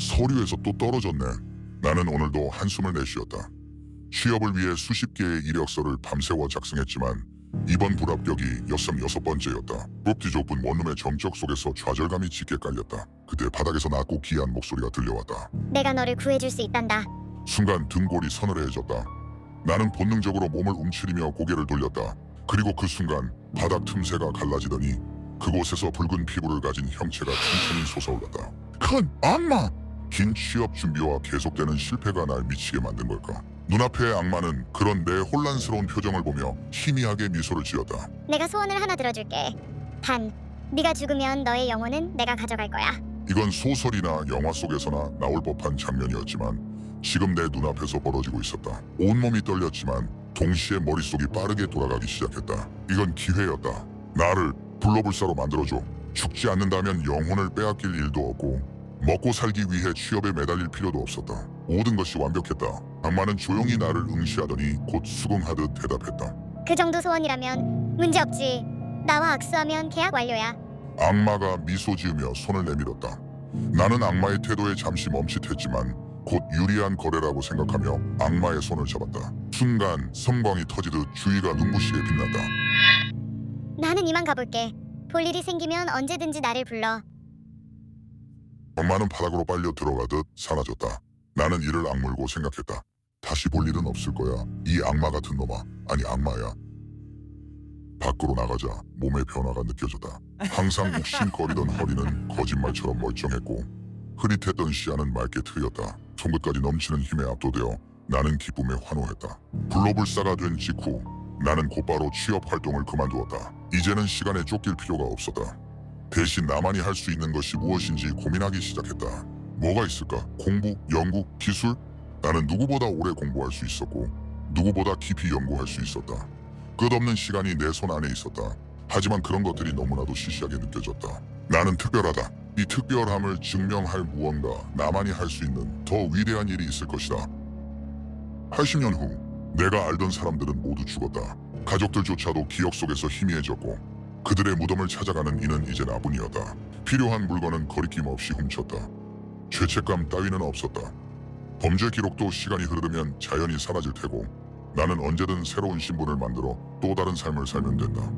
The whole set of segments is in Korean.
서류에서 또 떨어졌네. 나는 오늘도 한숨을 내쉬었다. 취업을 위해 수십 개의 이력서를 밤새워 작성했지만 이번 불합격이 역삼 여섯 번째였다. 좁디좁은 원룸의 정적 속에서 좌절감이 짙게 깔렸다. 그때 바닥에서 낮고 기이한 목소리가 들려왔다. 내가 너를 구해줄 수 있단다. 순간 등골이 서늘해졌다. 나는 본능적으로 몸을 움츠리며 고개를 돌렸다. 그리고 그 순간 바닥 틈새가 갈라지더니 그곳에서 붉은 피부를 가진 형체가 천천히 솟아올랐다. 큰 악마! 긴 취업 준비와 계속되는 실패가 날 미치게 만든 걸까? 눈앞의 악마는 그런 내 혼란스러운 표정을 보며 희미하게 미소를 지었다. 내가 소원을 하나 들어줄게. 단, 네가 죽으면 너의 영혼은 내가 가져갈 거야. 이건 소설이나 영화 속에서나 나올 법한 장면이었지만 지금 내 눈앞에서 벌어지고 있었다. 온몸이 떨렸지만 동시에 머릿속이 빠르게 돌아가기 시작했다. 이건 기회였다. 나를 불로불사로 만들어줘. 죽지 않는다면 영혼을 빼앗길 일도 없고 먹고 살기 위해 취업에 매달릴 필요도 없었다. 모든 것이 완벽했다. 악마는 조용히 나를 응시하더니 곧 수긍하듯 대답했다. 그 정도 소원이라면 문제 없지. 나와 악수하면 계약 완료야. 악마가 미소 지으며 손을 내밀었다. 나는 악마의 태도에 잠시 멈칫했지만 곧 유리한 거래라고 생각하며 악마의 손을 잡았다. 순간 섬광이 터지듯 주위가 눈부시게 빛났다. 나는 이만 가볼게. 볼 일이 생기면 언제든지 나를 불러. 엄마는 바닥으로 빨려 들어가듯 사라졌다. 나는 이를 악물고 생각했다. 다시 볼 일은 없을 거야. 이 악마 같은 놈아. 아니 악마야. 밖으로 나가자 몸의 변화가 느껴졌다. 항상 욱신거리던 허리는 거짓말처럼 멀쩡했고 흐릿했던 시야는 맑게 트였다. 손끝까지 넘치는 힘에 압도되어 나는 기쁨에 환호했다. 불로불사가 된 직후 나는 곧바로 취업 활동을 그만두었다. 이제는 시간에 쫓길 필요가 없었다. 대신 나만이 할 수 있는 것이 무엇인지 고민하기 시작했다. 뭐가 있을까? 공부, 연구, 기술? 나는 누구보다 오래 공부할 수 있었고 누구보다 깊이 연구할 수 있었다. 끝없는 시간이 내 손 안에 있었다. 하지만 그런 것들이 너무나도 시시하게 느껴졌다. 나는 특별하다. 이 특별함을 증명할 무언가 나만이 할 수 있는 더 위대한 일이 있을 것이다. 80년 후 내가 알던 사람들은 모두 죽었다. 가족들조차도 기억 속에서 희미해졌고 그들의 무덤을 찾아가는 이는 이제 나뿐이었다. 필요한 물건은 거리낌 없이 훔쳤다. 죄책감 따위는 없었다. 범죄 기록도 시간이 흐르면 자연히 사라질 테고 나는 언제든 새로운 신분을 만들어 또 다른 삶을 살면 된다.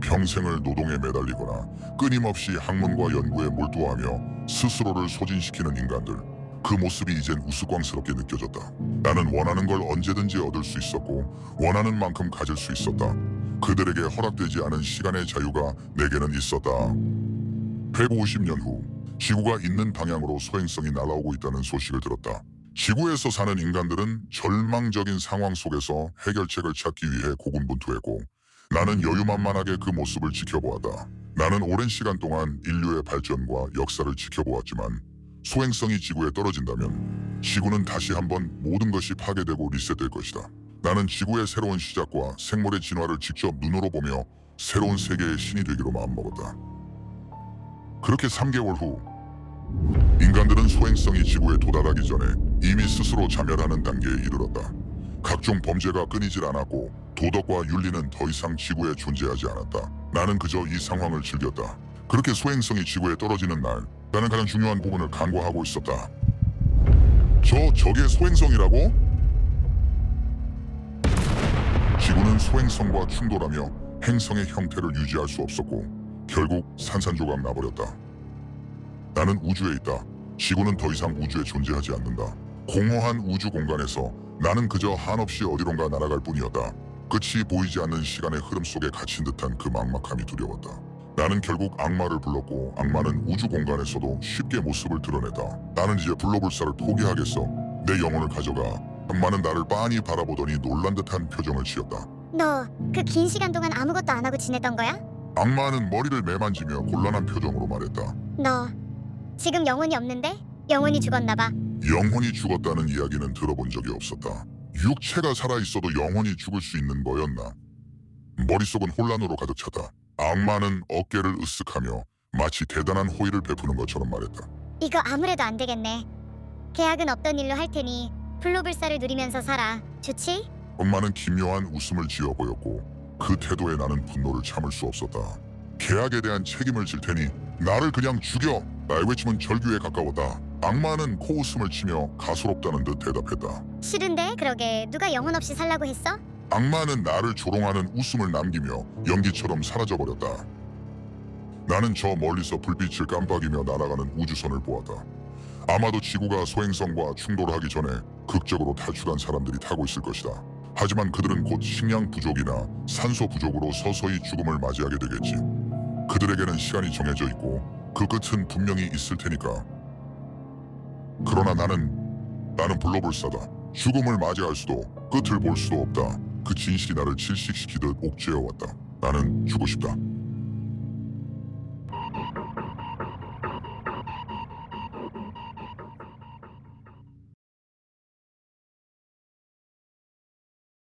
평생을 노동에 매달리거나 끊임없이 학문과 연구에 몰두하며 스스로를 소진시키는 인간들. 그 모습이 이젠 우스꽝스럽게 느껴졌다. 나는 원하는 걸 언제든지 얻을 수 있었고 원하는 만큼 가질 수 있었다. 그들에게 허락되지 않은 시간의 자유가 내게는 있었다. 150년 후 지구가 있는 방향으로 소행성이 날아오고 있다는 소식을 들었다. 지구에서 사는 인간들은 절망적인 상황 속에서 해결책을 찾기 위해 고군분투했고 나는 여유만만하게 그 모습을 지켜보았다. 나는 오랜 시간 동안 인류의 발전과 역사를 지켜보았지만 소행성이 지구에 떨어진다면 지구는 다시 한번 모든 것이 파괴되고 리셋될 것이다. 나는 지구의 새로운 시작과 생물의 진화를 직접 눈으로 보며 새로운 세계의 신이 되기로 마음먹었다. 그렇게 3개월 후 인간들은 소행성이 지구에 도달하기 전에 이미 스스로 자멸하는 단계에 이르렀다. 각종 범죄가 끊이질 않았고 도덕과 윤리는 더 이상 지구에 존재하지 않았다. 나는 그저 이 상황을 즐겼다. 그렇게 소행성이 지구에 떨어지는 날, 나는 가장 중요한 부분을 간과하고 있었다. 저 저게 소행성이라고? 지구는 소행성과 충돌하며 행성의 형태를 유지할 수 없었고 결국 산산조각 나버렸다. 나는 우주에 있다. 지구는 더 이상 우주에 존재하지 않는다. 공허한 우주 공간에서 나는 그저 한없이 어디론가 날아갈 뿐이었다. 끝이 보이지 않는 시간의 흐름 속에 갇힌 듯한 그 막막함이 두려웠다. 나는 결국 악마를 불렀고 악마는 우주 공간에서도 쉽게 모습을 드러냈다. 나는 이제 불로불사를 포기하겠어. 내 영혼을 가져가. 악마는 나를 빤히 바라보더니 놀란 듯한 표정을 지었다. 너 그 긴 시간 동안 아무것도 안 하고 지냈던 거야? 악마는 머리를 매만지며 곤란한 표정으로 말했다. 너 지금 영혼이 없는데? 영혼이 죽었나 봐. 영혼이 죽었다는 이야기는 들어본 적이 없었다. 육체가 살아있어도 영혼이 죽을 수 있는 거였나? 머릿속은 혼란으로 가득 찼다. 악마는 어깨를 으쓱하며 마치 대단한 호의를 베푸는 것처럼 말했다. 이거 아무래도 안 되겠네. 계약은 없던 일로 할 테니 불로불사를 누리면서 살아. 좋지? 엄마는 기묘한 웃음을 지어 보였고 그 태도에 나는 분노를 참을 수 없었다. 계약에 대한 책임을 질 테니 나를 그냥 죽여. 나의 외침은 절규에 가까웠다. 악마는 코웃음을 치며 가소롭다는 듯 대답했다. 싫은데 그러게 누가 영혼 없이 살라고 했어? 악마는 나를 조롱하는 웃음을 남기며 연기처럼 사라져버렸다. 나는 저 멀리서 불빛을 깜빡이며 날아가는 우주선을 보았다. 아마도 지구가 소행성과 충돌하기 전에 극적으로 탈출한 사람들이 타고 있을 것이다. 하지만 그들은 곧 식량 부족이나 산소 부족으로 서서히 죽음을 맞이하게 되겠지. 그들에게는 시간이 정해져 있고 그 끝은 분명히 있을 테니까. 그러나 나는 나는 불러불사다. 죽음을 맞이할 수도 끝을 볼 수도 없다. 그 진실이 나를 질식시키듯 옥죄어왔다. 나는 죽고 싶다.